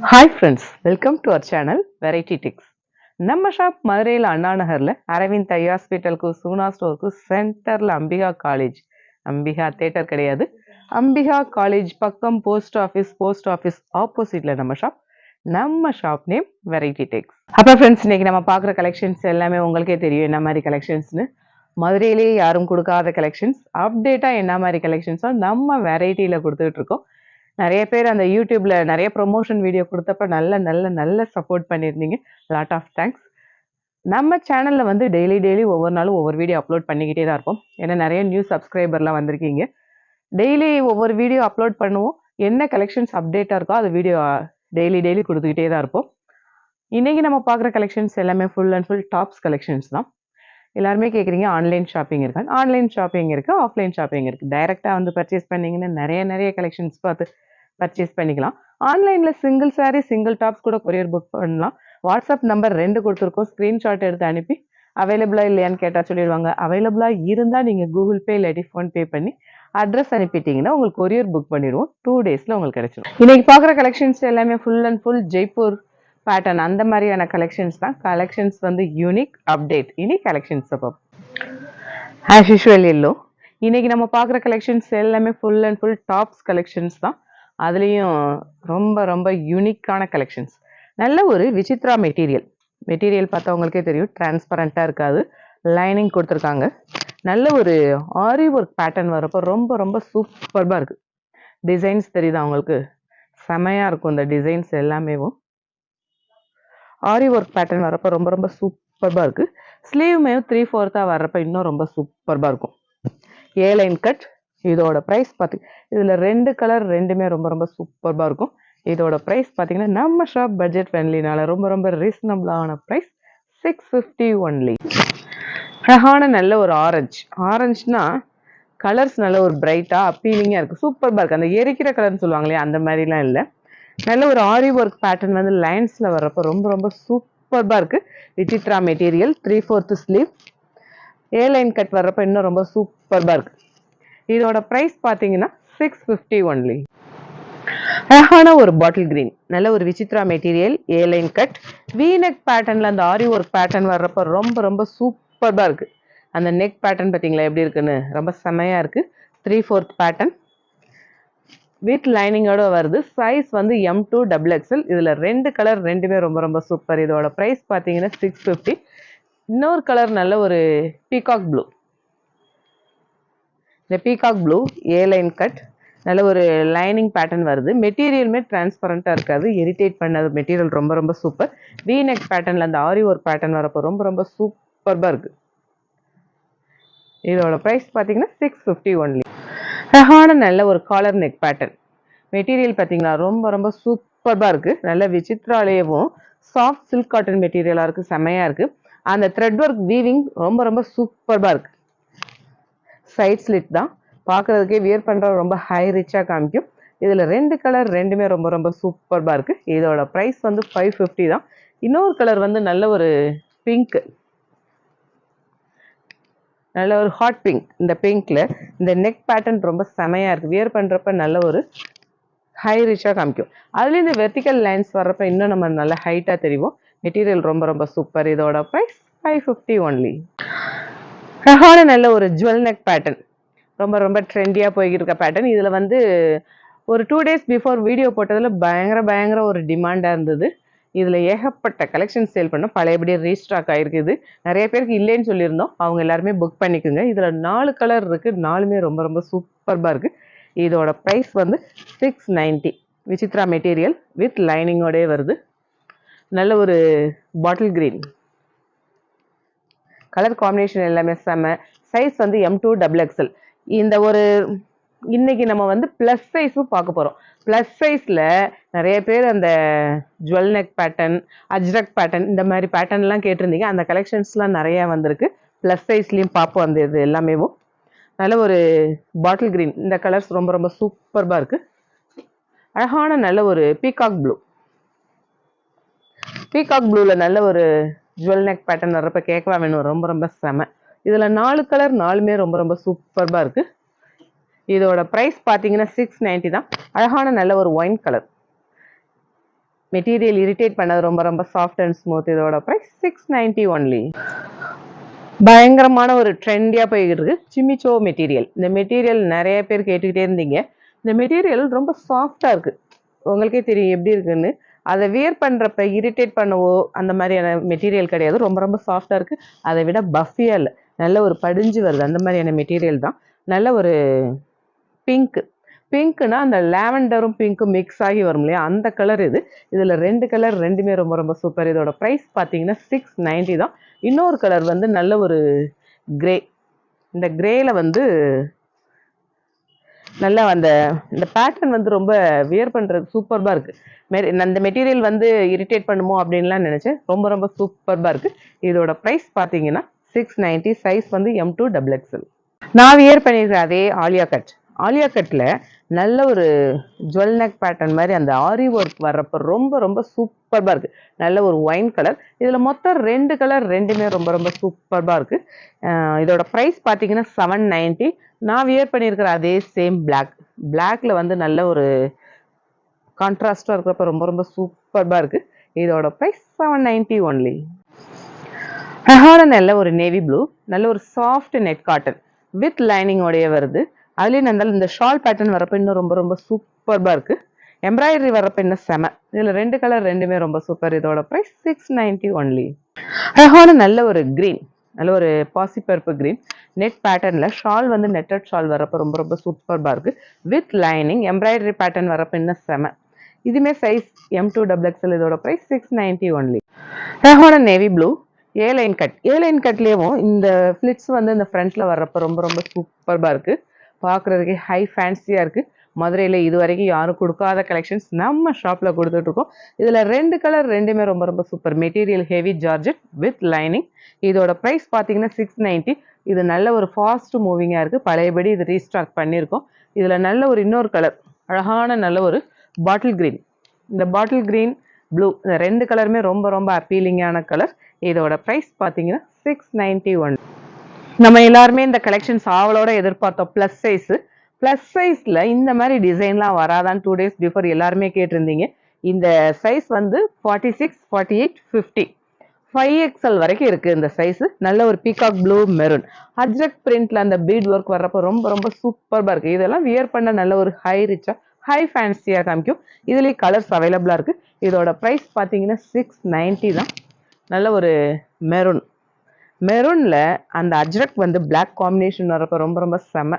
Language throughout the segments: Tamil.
Hi friends welcome to our channel variety ticks நம்ம ஷாப் மதுரையில் அண்ணா நகரில் அரவிந்த் ஐ ஹாஸ்பிட்டலுக்கு சூனா ஸ்டோருக்கு சென்டரில் அம்பிகா காலேஜ் அம்பிகா தேட்டர் கிடையாது. அம்பிகா காலேஜ் பக்கம் போஸ்ட் ஆஃபீஸ் போஸ்ட் ஆஃபீஸ் ஆப்போசிட்டில் நம்ம ஷாப் நம்ம ஷாப் நேம் வெரைட்டி டெக்ஸ் அப்போ ஃப்ரெண்ட்ஸ் இன்னைக்கு நம்ம பார்க்குற கலெக்ஷன்ஸ் எல்லாமே உங்களுக்கே தெரியும் என்ன மாதிரி கலெக்ஷன்ஸ்னு மதுரையிலேயே யாரும் கொடுக்காத கலெக்ஷன்ஸ் அப்டேட்டாக என்ன மாதிரி கலெக்ஷன்ஸோ நம்ம வெரைட்டியில் கொடுத்துட்ருக்கோம் இருக்கோம். நிறைய பேர் அந்த யூடியூப்ல நிறைய ப்ரொமோஷன் வீடியோ கொடுத்தப்ப நல்ல நல்ல நல்ல சப்போர்ட் பண்ணியிருந்தீங்க. லாட் ஆஃப் தேங்க்ஸ் நம்ம சேனலில் வந்து டெய்லி டெய்லி ஒவ்வொரு நாளும் ஒவ்வொரு வீடியோ அப்லோட் பண்ணிக்கிட்டே தான் இருப்போம். ஏன்னா நிறைய நியூ சப்ஸ்கிரைபர்லாம் வந்திருக்கீங்க. டெய்லி ஒவ்வொரு வீடியோ அப்லோட் பண்ணுவோம். என்ன கலெக்ஷன்ஸ் அப்டேட்டாக இருக்கோ அது வீடியோ டெய்லி டெய்லி கொடுத்துக்கிட்டே தான் இருப்போம். இன்றைக்கி நம்ம பார்க்குற கலெக்ஷன்ஸ் எல்லாமே full and full tops collections தான். எல்லாருமே கேட்குறீங்க ஆன்லைன் ஷாப்பிங் இருக்கான்னு ஆன்லைன் ஷாப்பிங் இருக்குது ஆஃப்லைன் ஷாப்பிங் இருக்குது டைரெக்டாக வந்து பர்ச்சேஸ் பண்ணிங்கன்னா நிறைய நிறைய கலெக்ஷன்ஸ் பார்த்து பர்ச்சேஸ் பண்ணிக்கலாம். ஆன்லைனில் சிங்கிள் சாரீ சிங்கிள் டாப்ஸ் கூட கொரியர் புக் பண்ணலாம். வாட்ஸ்அப் நம்பர் ரெண்டு கொடுத்துருக்கோம். ஸ்க்ரீன்ஷாட் எடுத்து அனுப்பி அவைலபிளாக இல்லையான்னு கேட்டால் சொல்லிடுவாங்க. அவைலபிளாக இருந்தால் நீங்கள் கூகுள் பே இல்லாட்டி ஃபோன்பே பண்ணி அட்ரஸ் அனுப்பிட்டீங்கன்னா உங்களுக்கு கொரியர் புக் பண்ணிடுவோம். டூ டேஸில் உங்களுக்கு கிடைச்சிடும் இன்றைக்கி பார்க்குற கலெக்ஷன்ஸ் எல்லாமே full and full Jaipur pattern அந்த மாதிரியான கலெக்ஷன்ஸ் தான். கலெக்ஷன்ஸ் வந்து யூனிக் அப்டேட் இனி கலெக்ஷன்ஸ் அப்போ ஆஸ் யூஷுவல் எல்லோ. இன்னைக்கு நம்ம பார்க்குற கலெக்ஷன்ஸ் எல்லாமே full and full tops collections தான். அதுலேயும் ரொம்ப ரொம்ப யூனிக்கான கலெக்ஷன்ஸ் நல்ல ஒரு விசித்ரா மெட்டீரியல் மெட்டீரியல் பார்த்தா உங்களுக்கே தெரியும். டிரான்ஸ்பரண்ட்டாக இருக்காது. லைனிங் கொடுத்துருக்காங்க. நல்ல ஒரு ஆரி ஒர்க் பேட்டர்ன் வரப்போ ரொம்ப ரொம்ப சூப்பர்பாக இருக்குது டிசைன்ஸ் தெரியுதா அவங்களுக்கு செமையாக இருக்கும் இந்த டிசைன்ஸ் எல்லாமேவும். ஆரி ஒர்க் பேட்டர்ன் வரப்போ ரொம்ப ரொம்ப சூப்பர்பாக இருக்குது ஸ்லீவுமே த்ரீ ஃபோர்த்தாக வர்றப்போ இன்னும் ரொம்ப சூப்பர்பாக இருக்கும். ஏ லைன் கட் இதோட ப்ரைஸ் பார்த்தி இதில் ரெண்டு கலர் ரெண்டுமே ரொம்ப ரொம்ப சூப்பர்பாக இருக்கும். இதோட ப்ரைஸ் பார்த்தீங்கன்னா நம்ம ஷாப் பட்ஜெட் ஃப்ரெண்ட்லினால ரொம்ப ரொம்ப ரீசனபிளான ப்ரைஸ் சிக்ஸ் ஃபிஃப்டி ஒன்லி அழகான நல்ல ஒரு ஆரஞ்சு ஆரஞ்சுனா கலர்ஸ் நல்ல ஒரு பிரைட்டாக அப்பீலிங்காக இருக்குது சூப்பர்பாக இருக்குது அந்த எரிக்கிற கலர்னு சொல்லுவாங்களே அந்த மாதிரிலாம் இல்லை. நல்ல ஒரு ஆரி ஒர்க் பேட்டர்ன் வந்து லைன்ஸில் வர்றப்போ ரொம்ப ரொம்ப சூப்பர்பாக இருக்குது Vichitra material three fourth sleeve A line cut வர்றப்போ இன்னும் ரொம்ப சூப்பர்பாக இருக்குது இதோட ப்ரைஸ் பார்த்தீங்கன்னா சிக்ஸ் ஃபிஃப்டி ஒன்லி அழகான ஒரு பாட்டில் கிரீன் நல்ல ஒரு Vichitra material A line cut V neck பேட்டர்னில் அந்த ஆரி ஒர்க் பேட்டர்ன் வர்றப்போ ரொம்ப ரொம்ப சூப்பர்பாக இருக்குது அந்த நெக் பேட்டர்ன் பார்த்தீங்களா எப்படி இருக்குன்னு? ரொம்ப செமையாக இருக்குது த்ரீ ஃபோர்த் பேட்டர்ன் வித் லைனிங்கோட வருது. சைஸ் வந்து எம் டூ டபுள் எக்ஸ்எல் இதில் ரெண்டு கலர் ரெண்டுமே ரொம்ப ரொம்ப சூப்பர் இதோட ப்ரைஸ் பார்த்தீங்கன்னா சிக்ஸ் ஃபிஃப்டி இன்னொரு கலர் நல்ல ஒரு பீகாக் ப்ளூ இந்த peacock blue A line cut நல்ல ஒரு லைனிங் பேட்டர்ன் வருது. மெட்டீரியலுமே டிரான்ஸ்பரண்ட்டாக இருக்காது. இரிட்டேட் பண்ணாத மெட்டீரியல் ரொம்ப ரொம்ப சூப்பர் வி நெக் பேட்டர்னில் அந்த ஆரி ஒர்க் பேட்டர்ன் வரப்போ ரொம்ப ரொம்ப சூப்பர்பாக இருக்குது இதோட ப்ரைஸ் பார்த்தீங்கன்னா சிக்ஸ் ஃபிஃப்டி ஒன்லி அழகான நல்ல ஒரு காலர் நெக் பேட்டர்ன் மெட்டீரியல் பார்த்தீங்கன்னா ரொம்ப ரொம்ப சூப்பர்பாக இருக்குது நல்ல விசித்ராலேயவும் சாஃப்ட் சில்க் காட்டன் மெட்டீரியலாக இருக்குது செம்மையாக இருக்குது அந்த த்ரெட் ஒர்க் வீவிங் ரொம்ப ரொம்ப சூப்பர்பாக இருக்குது சைட் ஸ்லிட் தான். பார்க்குறதுக்கே வியர் பண்ணுற ரொம்ப ஹை ரிச்சாக காமிக்கும். இதில் ரெண்டு கலர் ரெண்டுமே ரொம்ப ரொம்ப சூப்பர்பாக இருக்குது இதோட ப்ரைஸ் வந்து ஃபைவ் ஃபிஃப்டி தான். இன்னொரு கலர் வந்து நல்ல ஒரு பிங்க்கு நல்ல ஒரு ஹாட் பிங்க் இந்த பிங்க்கில் இந்த நெக் பேட்டர்ன் ரொம்ப செமையாக இருக்குது வியர் பண்ணுறப்ப நல்ல ஒரு ஹை ரிச்சாக காமிக்கும். அதுலேயும் இந்த வெர்டிக்கல் லைன்ஸ் வர்றப்ப இன்னும் நம்ம நல்ல ஹைட்டாக தெரியும் மெட்டீரியல் ரொம்ப ரொம்ப சூப்பர் இதோட ப்ரைஸ் ஃபைவ் ஃபிஃப்டி ஒன்லி அழகான நல்ல ஒரு ஜுவல் நெக் பேட்டர்ன் ரொம்ப ரொம்ப ட்ரெண்டியாக போய்கிட்டு இருக்க பேட்டர்ன் இதில் வந்து ஒரு டூ டேஸ் பிஃபோர் வீடியோ போட்டதில் பயங்கர பயங்கர ஒரு டிமாண்டாக இருந்தது. இதில் ஏகப்பட்ட கலெக்ஷன் சேல் பண்ணோம் பழையபடியே ரீஸ்டாக் ஆகிருக்குது நிறைய பேருக்கு இல்லைன்னு சொல்லியிருந்தோம். அவங்க எல்லாருமே புக் பண்ணிக்கோங்க. இதில் நாலு கலர் இருக்குது நாலுமே ரொம்ப ரொம்ப சூப்பர்பாக இருக்குது இதோட ப்ரைஸ் வந்து six ninety Vichitra material with லைனிங்கோடே வருது. நல்ல ஒரு பாட்டில் க்ரீன் கலர் காம்பினேஷன் எல்லாமே செம்ம சைஸ் வந்து எம் டூ டபுள் எக்ஸல் இந்த ஒரு இன்னைக்கு நம்ம வந்து ப்ளஸ் சைஸும் பார்க்க போகிறோம் ப்ளஸ் சைஸில் நிறைய பேர் அந்த jewel neck pattern Ajrak pattern இந்த மாதிரி பேட்டர்ன்லாம் கேட்டிருந்தீங்க. அந்த கலெக்ஷன்ஸ்லாம் நிறையா வந்திருக்கு. ப்ளஸ் சைஸ்லேயும் பார்ப்போம் அந்த இது எல்லாமேவும் நல்ல ஒரு பாட்டில் க்ரீன் இந்த கலர்ஸ் ரொம்ப ரொம்ப சூப்பர்பாக இருக்குது அழகான நல்ல ஒரு பீகாக் ப்ளூ பீகாக் ப்ளூவில் நல்ல ஒரு ஜுவல் நெக் பேட்டர்ன் வர்றப்ப கேட்கவா வேணும். ரொம்ப ரொம்ப செம. இதில் நாலு கலர் நாலுமே ரொம்ப ரொம்ப சூப்பர்பாக இருக்குது இதோட ப்ரைஸ் பார்த்தீங்கன்னா சிக்ஸ் நைன்ட்டி தான். அழகான நல்ல ஒரு ஒயின் கலர் மெட்டீரியல் இரிட்டேட் பண்ணது ரொம்ப ரொம்ப சாஃப்ட் அண்ட் ஸ்மூத் இதோட ப்ரைஸ் சிக்ஸ் நைன்டி ஒன்லி பயங்கரமான ஒரு ட்ரெண்டியாக போய்கிட்டு இருக்கு. சிமிச்சோ மெட்டீரியல் இந்த மெட்டீரியல் நிறைய பேர் கேட்டுக்கிட்டே இருந்தீங்க. இந்த மெட்டீரியல் ரொம்ப சாஃப்டாக இருக்குது உங்களுக்கே தெரியும் எப்படி இருக்குன்னு. அதை வியர் பண்ணுறப்ப இரிட்டேட் பண்ணவோ அந்த மாதிரியான மெட்டீரியல் கிடையாது. ரொம்ப ரொம்ப சாஃப்டாக இருக்குது அதை விட பஃபியாக இல்லை. நல்ல ஒரு படிஞ்சு வருது. அந்த மாதிரியான மெட்டீரியல் தான். நல்ல ஒரு பிங்க் பிங்க்னா அந்த லேவண்டரும் பிங்க்கும் மிக்ஸ் ஆகி வரும் இல்லையா? அந்த கலர் இது. இதில் ரெண்டு கலர் ரெண்டுமே ரொம்ப ரொம்ப சூப்பர் இதோட ப்ரைஸ் பார்த்தீங்கன்னா சிக்ஸ் நைன்ட்டி தான். இன்னொரு கலர் வந்து நல்ல ஒரு கிரே இந்த கிரேயில் வந்து நல்லா அந்த இந்த பேட்டர்ன் வந்து ரொம்ப வியர் பண்ணுறது சூப்பர்பாக இருக்குது மெரி அந்த மெட்டீரியல் வந்து இரிட்டேட் பண்ணுமோ அப்படின்லாம் நினச்சேன். ரொம்ப ரொம்ப சூப்பர்பாக இருக்குது இதோட ப்ரைஸ் பார்த்தீங்கன்னா சிக்ஸ் நைன்ட்டி சைஸ் வந்து எம் டூ டபுள் எக்ஸல் நான் வியர் பண்ணியிருக்கேன் அதே ஆலியா கட் ஆலியா கட்டில் நல்ல ஒரு ஜுவல் நெக் பேட்டர்ன் மாதிரி அந்த ஆரி ஒர்க் வர்றப்ப ரொம்ப ரொம்ப சூப்பர்பாக இருக்குது நல்ல ஒரு ஒயின் கலர் இதில் மொத்தம் ரெண்டு கலர் ரெண்டுமே ரொம்ப ரொம்ப சூப்பர்பாக இருக்குது இதோட ப்ரைஸ் பார்த்தீங்கன்னா செவன் நைன்ட்டி நான் வியர் பண்ணியிருக்கிற அதே சேம் பிளாக் பிளாக்ல வந்து நல்ல ஒரு கான்ட்ராஸ்டாக இருக்கிறப்ப ரொம்ப ரொம்ப சூப்பர்பாக இருக்குது இதோட ப்ரைஸ் செவன் நைன்ட்டி ஒன்லி அழகான நல்ல ஒரு நேவி ப்ளூ நல்ல ஒரு சாஃப்ட் நெட் காட்டன் வித் லைனிங்கோடைய வருது. அதுலேயும் இருந்தாலும் இந்த ஷால் பேட்டர்ன் வரப்போ இன்னும் ரொம்ப ரொம்ப சூப்பர்பாக இருக்குது எம்ப்ராய்டரி வரப்போ இன்னும் செம. இதில் ரெண்டு கலர் ரெண்டுமே ரொம்ப சூப்பர் இதோட ப்ரைஸ் சிக்ஸ் நைன்ட்டி ஒன்லி அழகான நல்ல ஒரு க்ரீன் நல்ல ஒரு பாசிப்பருப்பு க்ரீன் நெட் பேட்டர்னில் ஷால் வந்து நெட்டட் ஷால் வரப்போ ரொம்ப ரொம்ப சூப்பர்பாக இருக்குது வித் லைனிங் எம்ப்ராய்டரி பேட்டர்ன் வரப்போ இன்னும் செம. இதுமே size M to double XL இதோட ப்ரைஸ் சிக்ஸ் நைன்ட்டி ஒன்லி அழகான navy blue A line cut A line கட்லேயும் இந்த ஃப்ளிட்ஸ் வந்து இந்த ஃப்ரண்ட்டில் வர்றப்போ ரொம்ப ரொம்ப சூப்பர்பாக இருக்குது பார்க்குறதுக்கே ஹை ஃபேன்சியாக இருக்குது மதுரையில் இது வரைக்கும் யாரும் கொடுக்காத கலெக்ஷன்ஸ் நம்ம ஷாப்பில் கொடுத்துட்ருக்கோம். இதில் ரெண்டு கலர் ரெண்டுமே ரொம்ப ரொம்ப super material heavy georgette with lining இதோட ப்ரைஸ் பார்த்தீங்கன்னா சிக்ஸ் நைன்ட்டி இது நல்ல ஒரு ஃபாஸ்ட் மூவிங்காக இருக்குது பழையபடி இது ரீஸ்டாக் பண்ணியிருக்கோம். இதில் நல்ல ஒரு இன்னொரு கலர் அழகான நல்ல ஒரு பாட்டில் க்ரீன் இந்த பாட்டில் க்ரீன் ப்ளூ இந்த ரெண்டு கலருமே ரொம்ப ரொம்ப அப்பீலிங்கான கலர் இதோட ப்ரைஸ் பார்த்தீங்கன்னா சிக்ஸ் நைன்ட்டி ஒன் நம்ம எல்லாருமே இந்த கலெக்ஷன்ஸ் ஆவலோட எதிர்பார்த்தோம். ப்ளஸ் சைஸு ப்ளஸ் சைஸில் இந்த மாதிரி டிசைன்லாம் வராதான்னு டூ டேஸ் பிஃபோர் எல்லாருமே கேட்டிருந்தீங்க. இந்த சைஸ் வந்து forty six forty eight fifty five XL வரைக்கும் இருக்குது இந்த சைஸு நல்ல ஒரு பீகாக் ப்ளூ மெரூன் அஜ்ரக் பிரிண்டில் அந்த பீட் ஒர்க் வர்றப்போ ரொம்ப ரொம்ப சூப்பராக இருக்குது இதெல்லாம் வியர் பண்ண நல்ல ஒரு ஹை ரிச்சாக ஹை ஃபேன்சியாக காமிக்கும். இதுலேயும் கலர்ஸ் அவைலபிளாக இருக்குது இதோட ப்ரைஸ் பார்த்தீங்கன்னா சிக்ஸ் நைன்ட்டி தான். நல்ல ஒரு மெரூன் மெரூனில் அந்த அஜ்ரக் வந்து பிளாக் காம்பினேஷன் வரப்போ ரொம்ப ரொம்ப செம.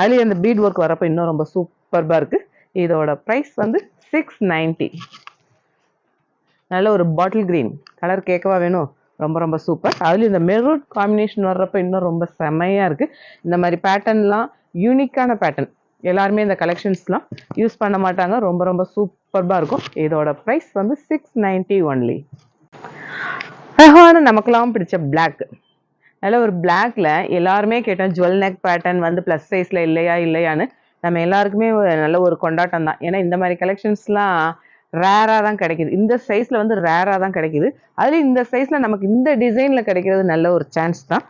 அதுலேயும் அந்த பீட் ஒர்க் வரப்போ இன்னும் ரொம்ப சூப்பர்பாக இருக்குது இதோட ப்ரைஸ் வந்து சிக்ஸ் நைன்ட்டி நல்ல ஒரு பாட்டில் க்ரீன் கலர் கேட்கவா வேணும்? ரொம்ப ரொம்ப சூப்பர் அதுலேயும் இந்த மெரூன் காம்பினேஷன் வர்றப்போ இன்னும் ரொம்ப செமையாக இருக்குது இந்த மாதிரி பேட்டர்ன்லாம் யூனிக்கான பேட்டர்ன் எல்லாருமே இந்த கலெக்ஷன்ஸ்லாம் யூஸ் பண்ண மாட்டாங்க. ரொம்ப ரொம்ப சூப்பர்பாக இருக்கும். இதோட ப்ரைஸ் வந்து சிக்ஸ் நைன்ட்டி ஒன்லி அழகான நமக்கெல்லாம் பிடிச்ச பிளாக் நல்ல ஒரு பிளாக்ல எல்லாருமே கேட்டோம் ஜுவல் நெக் பேட்டர்ன் வந்து ப்ளஸ் சைஸில் இல்லையா இல்லையான்னு. நம்ம எல்லாருக்குமே நல்ல ஒரு கொண்டாட்டம் தான். ஏன்னா இந்த மாதிரி கலெக்ஷன்ஸ்லாம் ரேராக தான் கிடைக்குது. இந்த சைஸில் வந்து ரேராக தான் கிடைக்குது. அதுலேயும் இந்த சைஸில் நமக்கு இந்த டிசைனில் கிடைக்கிறது நல்ல ஒரு சான்ஸ் தான்.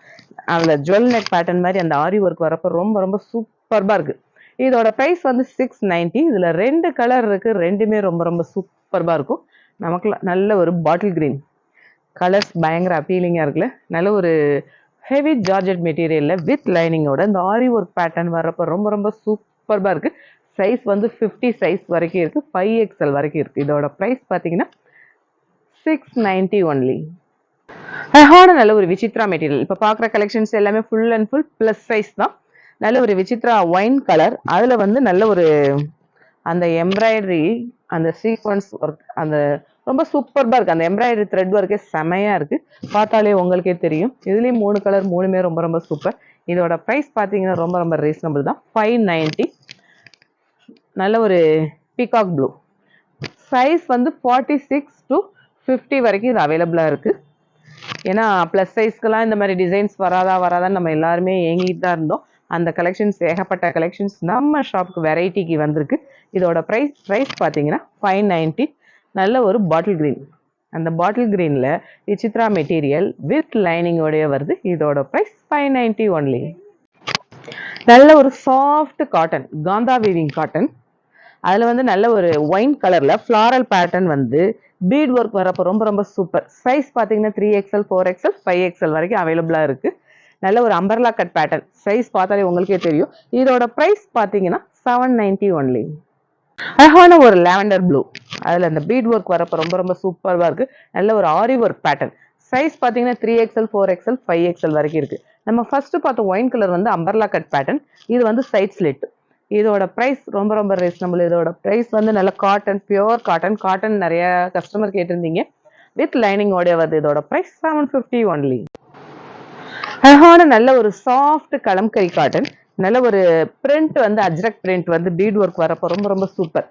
அதில் ஜுவல் நெக் பேட்டர்ன் மாதிரி அந்த ஆரி ஒர்க் வரப்போ ரொம்ப ரொம்ப சூப்பர்பாக இருக்குது இதோட ப்ரைஸ் வந்து சிக்ஸ் நைன்ட்டி இதில் ரெண்டு கலர் இருக்குது ரெண்டுமே ரொம்ப ரொம்ப சூப்பர்பாக இருக்கும். நமக்கு நல்ல ஒரு பாட்டில் க்ரீன் கலர்ஸ் பயங்கர அப்பீலிங்காக இருக்குல்ல? நல்ல ஒரு ஹெவி ஜார்ஜெட் மெட்டீரியலில் வித் லைனிங்கோட இந்த ஆரி ஒர்க் பேட்டர்ன் வர்றப்போ ரொம்ப ரொம்ப சூப்பர்பாக இருக்குது சைஸ் வந்து ஃபிஃப்டி சைஸ் வரைக்கும் இருக்குது ஃபைவ் எக்ஸ்எல் வரைக்கும் இருக்குது இதோட ப்ரைஸ் பார்த்தீங்கன்னா சிக்ஸ் நைன்ட்டி ஒன்லி அழகான நல்ல ஒரு விசித்ரா மெட்டீரியல் இப்போ பார்க்குற கலெக்ஷன்ஸ் எல்லாமே full and full plus size தான். நல்ல ஒரு விசித்ரா ஒயின் கலர் அதில் வந்து நல்ல ஒரு அந்த எம்ப்ராய்டரி அந்த சீக்வன்ஸ் ஒர்க் அந்த ரொம்ப சூப்பர்பாக இருக்குது அந்த எம்ப்ராய்டரி த்ரெட் ஒர்க்கே செமையாக இருக்குது பார்த்தாலே உங்களுக்கே தெரியும். இதுலேயும் மூணு கலர் மூணுமே ரொம்ப ரொம்ப சூப்பர் இதோட ப்ரைஸ் பார்த்தீங்கன்னா ரொம்ப ரொம்ப ரீசனபிள் தான். ஃபைவ் நைன்ட்டி நல்ல ஒரு பீகாக் ப்ளூ சைஸ் வந்து ஃபார்ட்டி சிக்ஸ் டு ஃபிஃப்டி வரைக்கும் இது அவைலபிளாக இருக்குது ஏன்னா ப்ளஸ் சைஸ்க்கெல்லாம் இந்த மாதிரி டிசைன்ஸ் வராதா வராதான்னு நம்ம எல்லாருமே ஏங்கிட்டு தான் இருந்தோம். அந்த கலெக்ஷன்ஸ் ஏகப்பட்ட கலெக்ஷன்ஸ் நம்ம ஷாப்புக்கு வெரைட்டிக்கு வந்திருக்கு. இதோட ப்ரைஸ் ப்ரைஸ் பார்த்தீங்கன்னா ஃபைவ் நைன்ட்டி நல்ல ஒரு பாட்டில் க்ரீன் அந்த பாட்டில் க்ரீனில் விசித்ரா மெட்டீரியல் வித் லைனிங்கோடைய வருது. இதோட ப்ரைஸ் ஃபைவ் நைன்ட்டி ஒன்லி நல்ல ஒரு soft cotton kantha weaving cotton அதில் வந்து நல்ல ஒரு ஒயின் கலரில் ஃப்ளாரல் பேட்டர்ன் வந்து பீட் ஒர்க் வரப்போ ரொம்ப ரொம்ப சூப்பர் சைஸ் பார்த்தீங்கன்னா three XL four XL five XL வரைக்கும் அவைலபிளாக இருக்குது நல்ல ஒரு அம்பர்லா கட் பேட்டர்ன் சைஸ் பார்த்தாலே உங்களுக்கே தெரியும். இதோட ப்ரைஸ் பார்த்தீங்கன்னா செவன் நைன்ட்டி ஒன்லி அழகான ஒரு லாவெண்டர் ப்ளூ. அதில் அந்த பீட் ஒர்க் வரப்போ ரொம்ப ரொம்ப சூப்பராக இருக்குது நல்ல ஒரு ஆரி ஒர்க் பேட்டர்ன் சைஸ் பார்த்தீங்கன்னா three XL four XL five XL வரைக்கும் இருக்குது நம்ம ஃபஸ்ட்டு பார்த்த ஒயின் கலர் வந்து அம்பர்லா கட் பேட்டர்ன் இது வந்து சைட் ஸ்லிட் இதோட ப்ரைஸ் ரொம்ப ரொம்ப ரீசனபிள் இதோட ப்ரைஸ் வந்து நல்ல காட்டன் பியோர் காட்டன் காட்டன் நிறைய கஸ்டமர் கேட்டிருந்தீங்க. வித் லைனிங்கோட வருது. இதோட ப்ரைஸ் செவன் ஃபிஃப்டி ஒன்லி அழகான நல்ல ஒரு சாஃப்ட் கலம்கரி காட்டன் நல்ல ஒரு பிரிண்ட் வந்து அஜ்ரக் பிரிண்ட் வந்து பீட் ஒர்க் வரப்போ ரொம்ப ரொம்ப சூப்பர்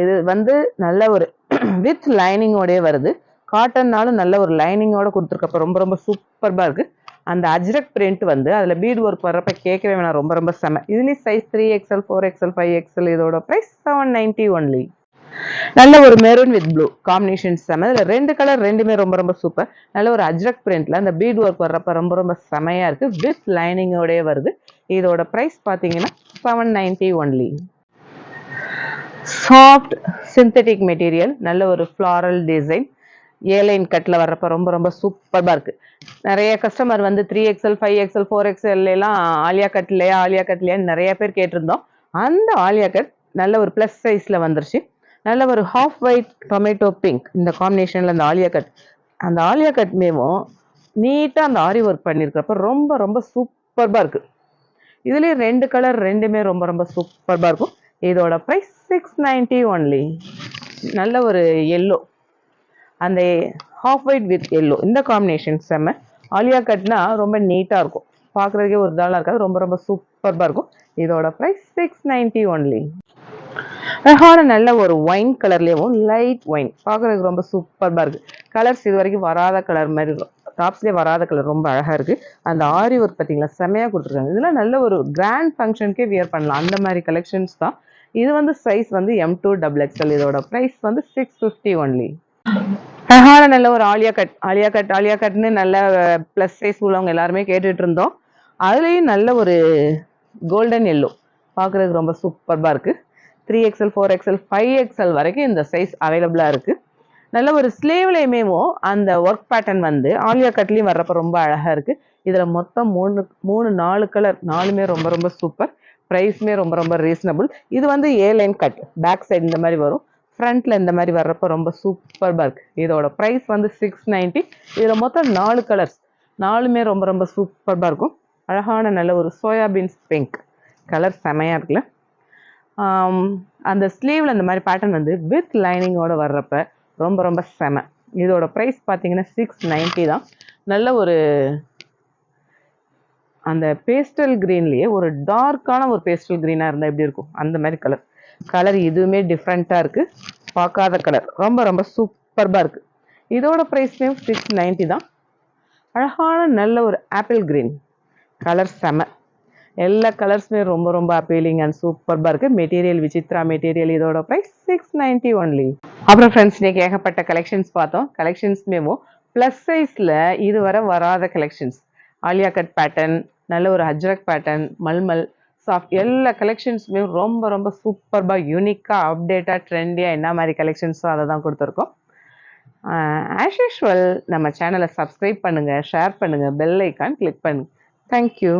இது வந்து நல்ல ஒரு வித் லைனிங்கோடய வருது. காட்டன்னாலும் நல்ல ஒரு லைனிங்கோட கொடுத்துருக்கப்ப ரொம்ப ரொம்ப சூப்பர்பாக இருக்குது அந்த அஜ்ரக் பிரிண்ட் வந்து அதில் பீட் ஒர்க் வர்றப்ப கேட்கவே வேணாம். ரொம்ப ரொம்ப செம. இதுலேயும் size three XL four XL five XL இதோட ப்ரைஸ் செவன் நைன்ட்டி ஒன்லி நல்ல ஒரு மெரூன் வித் ப்ளூ காம்பினேஷன் செம. இதில் ரெண்டு கலர் ரெண்டுமே ரொம்ப ரொம்ப சூப்பர் நல்ல ஒரு அஜ்ரக் பிரிண்ட்ல அந்த பீட் ஒர்க் வர்றப்ப ரொம்ப ரொம்ப செமையாக இருக்கு. வித் லைனிங்கோடய வருது. இதோட ப்ரைஸ் பார்த்தீங்கன்னா seven ninety only soft synthetic material நல்ல ஒரு ஃப்ளாரல் டிசைன் ஏலைன் கட்டில் வர்றப்ப ரொம்ப ரொம்ப சூப்பராக இருக்குது நிறைய கஸ்டமர் வந்து three XL five XL four எக்ஸ்எல்லாம் Alia கட்லையா ஆலியா கட்லையான்னு நிறைய பேர் கேட்டிருந்தோம். அந்த ஆலியா கட் நல்ல ஒரு ப்ளஸ் சைஸில் வந்துருச்சு. நல்ல ஒரு ஹாஃப் ஒயிட் டொமேட்டோ பிங்க் இந்த காம்பினேஷனில் அந்த ஆலியா கட் அந்த ஆலியா கட் மேவும் நீட்டாக அந்த ஆரி ஒர்க் பண்ணியிருக்கிறப்ப ரொம்ப ரொம்ப சூப்பர்பாக இருக்குது இதுலேயும் ரெண்டு கலர் ரெண்டுமே ரொம்ப ரொம்ப சூப்பர்பாக இருக்கும். இதோட ப்ரைஸ் சிக்ஸ் நைன்ட்டி ஒன்லி நல்ல ஒரு எல்லோ அந்த ஹாஃப் ஒயிட் வித் எல்லோ இந்த காம்பினேஷன் செம்ம. ஆலியா கட்னா ரொம்ப நீட்டாக இருக்கும். பார்க்குறதுக்கே ஒரு தாளாக இருக்காது. ரொம்ப ரொம்ப சூப்பர்பாக இருக்கும். இதோட ப்ரைஸ் சிக்ஸ் நைன்ட்டி ஒன்லி அழகான நல்ல ஒரு ஒயின் கலர்லேயும் லைட் ஒயின் பார்க்குறதுக்கு ரொம்ப சூப்பராக இருக்குது கலர்ஸ் இது வரைக்கும் வராத கலர் மாதிரி டாப்ஸ்லேயே வராத கலர் ரொம்ப அழகாக இருக்குது அந்த ஆரி ஒர்க் பார்த்தீங்களா? செம்மையாக கொடுத்துருக்காங்க. இதெல்லாம் நல்ல ஒரு கிராண்ட் ஃபங்க்ஷனுக்கே வியர் பண்ணலாம். அந்த மாதிரி கலெக்ஷன்ஸ் தான். இது வந்து சைஸ் வந்து எம் டூ டபுள் எக்ஸ்எல் இதோட ப்ரைஸ் வந்து சிக்ஸ் ஃபிஃப்டி ஒன்லி அழகான நல்ல ஒரு ஆலியா கட் ஆலியா கட் ஆலியா கட்னு நல்ல ப்ளஸ் சைஸ் உள்ளவங்க எல்லாருமே கேட்டுட்டு இருந்தோம். அதுலேயும் நல்ல ஒரு கோல்டன் எல்லோ பார்க்குறதுக்கு ரொம்ப சூப்பர்பாக இருக்குது three XL four XL five XL வரைக்கும் இந்த சைஸ் அவைலபிளாக இருக்குது நல்ல ஒரு ஸ்லீவ்லேயுமேவும் அந்த ஒர்க் பேட்டர்ன் வந்து ஆலியா கட்லேயும் வர்றப்ப ரொம்ப அழகாக இருக்குது இதில் மொத்தம் மூணு மூணு நாலு கலர் நாலுமே ரொம்ப ரொம்ப சூப்பர் ப்ரைஸுமே ரொம்ப ரொம்ப ரீசனபிள் இது வந்து A line cut back side இந்த மாதிரி வரும். ஃப்ரண்ட்டில் இந்த மாதிரி வர்றப்போ ரொம்ப சூப்பர்பாக இருக்குது இதோட ப்ரைஸ் வந்து சிக்ஸ் நைன்ட்டி இதில் மொத்தம் நாலு கலர்ஸ் நாலுமே ரொம்ப ரொம்ப சூப்பர்பாக இருக்கும். அழகான நல்ல ஒரு சோயாபீன்ஸ் பிங்க் கலர் செமையாக இருக்குல்ல? அந்த ஸ்லீவில் இந்த மாதிரி பேட்டர்ன் வந்து வித் லைனிங்கோடு வர்றப்ப ரொம்ப ரொம்ப செம. இதோட ப்ரைஸ் பார்த்தீங்கன்னா சிக்ஸ் நைன்ட்டி தான். நல்ல ஒரு அந்த பேஸ்டல் க்ரீன்லேயே ஒரு டார்க்கான ஒரு பேஸ்டல் க்ரீனாக இருந்தால் எப்படி இருக்கும்? அந்த மாதிரி கலர் கலர் இதுவுமே டிஃப்ரெண்ட்டாக இருக்குது பார்க்காத கலர் ரொம்ப ரொம்ப சூப்பர்பாக இருக்குது இதோட ப்ரைஸ்லேயும் சிக்ஸ் நைன்ட்டி தான். அழகான நல்ல ஒரு ஆப்பிள் க்ரீன் கலர் செம. எல்லா கலர்ஸுமே ரொம்ப ரொம்ப அப்பீலிங் அண்ட் சூப்பர்பாக இருக்குது மெட்டீரியல் விசித்ரா மெட்டீரியல் இதோட ப்ரைஸ் சிக்ஸ் நைன்ட்டி ஒன்லி அப்புறம் ஃப்ரெண்ட்ஸ் இன்றைக்கி ஏகப்பட்ட கலெக்ஷன்ஸ் பார்த்தோம். கலெக்ஷன்ஸ்மேவும் ப்ளஸ் சைஸில் இதுவரை வராத கலெக்ஷன்ஸ் ஆலியா கட் பேட்டர்ன் நல்ல ஒரு ஹஜ்ரக் பேட்டர்ன் மல்மல் சாஃப்ட் எல்லா கலெக்ஷன்ஸுமே ரொம்ப ரொம்ப சூப்பர்பாக யூனிக்காக அப்டேட்டாக ட்ரெண்டியாக என்ன மாதிரி கலெக்ஷன்ஸோ அதை தான் கொடுத்துருக்கோம். ஆஸ் யூஷுவல் நம்ம சேனலை சப்ஸ்கிரைப் பண்ணுங்கள் ஷேர் பண்ணுங்கள் பெல் ஐக்கான் கிளிக் பண்ணுங்கள் தேங்க்யூ